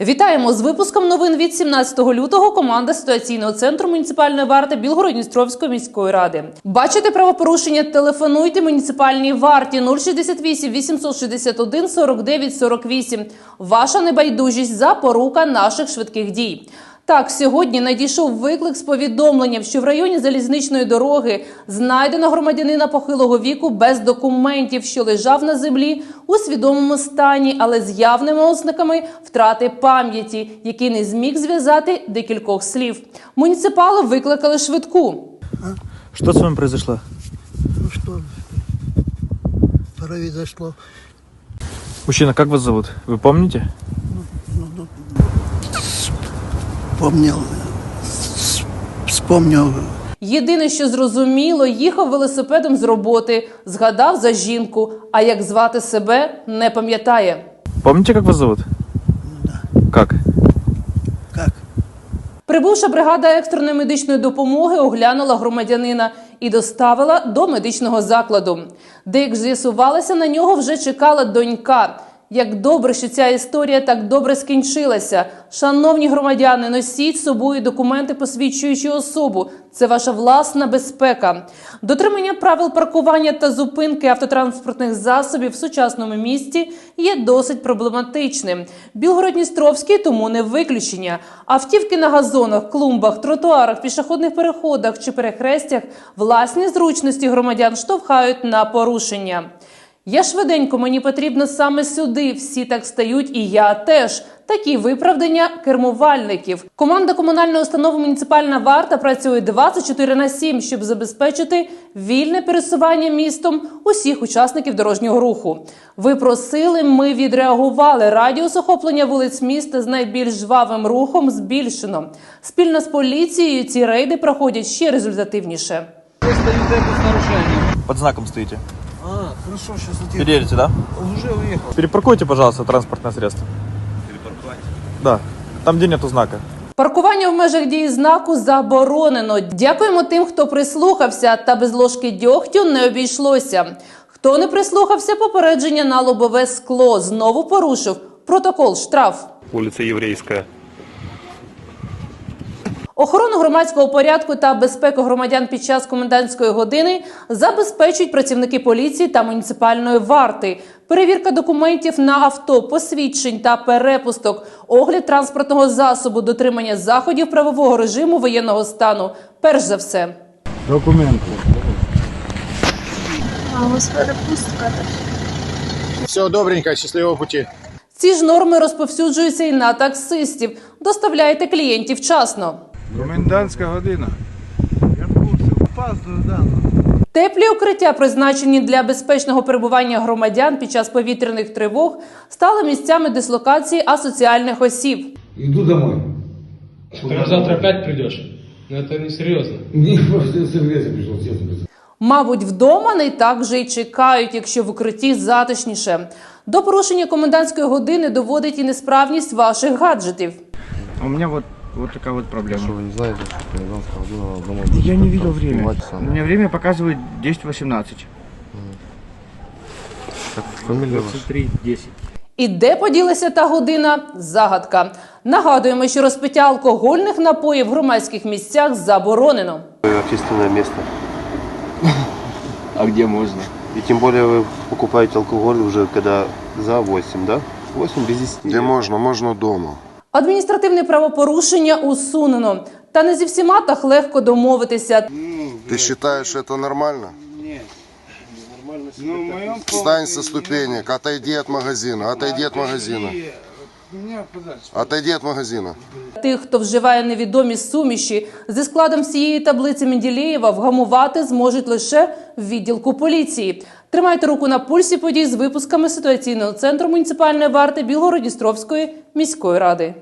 Вітаємо з випуском новин від 17 лютого. Команда ситуаційного центру муніципальної варти Білгородністровської міської ради. Бачите правопорушення? Телефонуйте муніципальній варті 068 861 49 48. Ваша небайдужість запорука наших швидких дій. Так, сьогодні надійшов виклик з повідомленням, що в районі залізничної дороги знайдено громадянина похилого віку без документів, що лежав на землі у свідомому стані, але з явними ознаками втрати пам'яті, який не зміг зв'язати декількох слів. Муніципали викликали швидку. Что с вами произошло? Ну что произошло? Мужчина, как вас зовут? Вы помните? Помнил, с- вспомнил, Єдине, що зрозуміло, їхав велосипедом з роботи, згадав за жінку, а як звати себе, не пам'ятає. Помните, как вас зовут? Как? как Прибувша бригада екстреної медичної допомоги оглянула громадянина і доставила до медичного закладу, де, як з'ясувалося, на нього вже чекала донька. Як добре, що ця історія так добре скінчилася. Шановні громадяни, носіть з собою документи, посвідчуючи особу. Це ваша власна безпека. Дотримання правил паркування та зупинки автотранспортних засобів в сучасному місті є досить проблематичним. Білгород-Дністровський тому не виключення. Автівки на газонах, клумбах, тротуарах, пішохідних переходах чи перехрестях власні зручності громадян штовхають на порушення. Я швиденько, мені потрібно саме сюди. Всі так стають, і я теж. Такі виправдання кермувальників. Команда комунальної установи муніципальна варта працює 24 на 7, щоб забезпечити вільне пересування містом усіх учасників дорожнього руху. Ви просили, ми відреагували. Радіус охоплення вулиць міста з найбільш жвавим рухом збільшено. Спільно з поліцією ці рейди проходять ще результативніше. Вы стоите без нарушения. Под знаком стоите. А, хорошо, сейчас отъеду. Переедете, да? Уже уехал. Перепаркуйте, пожалуйста, транспортное средство. Перепарковать? Да. Там, где нету знака. Паркування в межах дії знаку заборонено. Дякуємо тим, хто прислухався, та без ложки дьогтю не обійшлося. Хто не прислухався, попередження на лобове скло знову порушив протокол штраф. улица Еврейская. Охорону громадського порядку та безпеку громадян під час комендантської години забезпечують працівники поліції та муніципальної варти. Перевірка документів на авто, посвідчень та перепусток, огляд транспортного засобу, дотримання заходів правового режиму воєнного стану. Перш за все. А у вас перепустка. Все, добренько, счастливого пути. Ці ж норми розповсюджуються і на таксистів. Доставляйте клієнтів вчасно. Комендантська година. опаздываю, да. Теплі укриття, призначені для безпечного перебування громадян під час повітряних тривог, стали місцями дислокації асоціальних осіб. Иду домой. Ты завтра опять придешь? Ну это несерьезно. Не, просто с МВС пришел, честно говоря. Мабуть, вдома не так же й чекають, якщо в укритті затишніше. До порушення комендантської години доводить і несправність ваших гаджетів. У меня вот, вот такая вот проблема. вы не знаете, что комендантская година дома Я не видел время. Снимать У сам. меня время показывает 10.18. Как фамилия ваша? 23.10. І де поділася та година? Загадка. Нагадуємо, що розпиття алкогольних напоїв в громадських місцях заборонено. Общественное место. А где можно? И тем более вы покупаете алкоголь уже когда за 8, да? 8 без 10. Де можна? Можна вдома. Адміністративне правопорушення усунено. Та не зі всіма так легко домовитися. Ти вважаєш, це нормально? Ну, в моем Встань со ступенек, отойди от магазина, отойди от магазина, Меня подальше. отойди от магазина. Тих, хто вживає невідомі суміші, зі складом всієї таблиці Менділеєва вгамувати зможуть лише в відділку поліції. Тримайте руку на пульсі подій з випусками ситуаційного центру муніципальної варти Білгородністровської міської ради.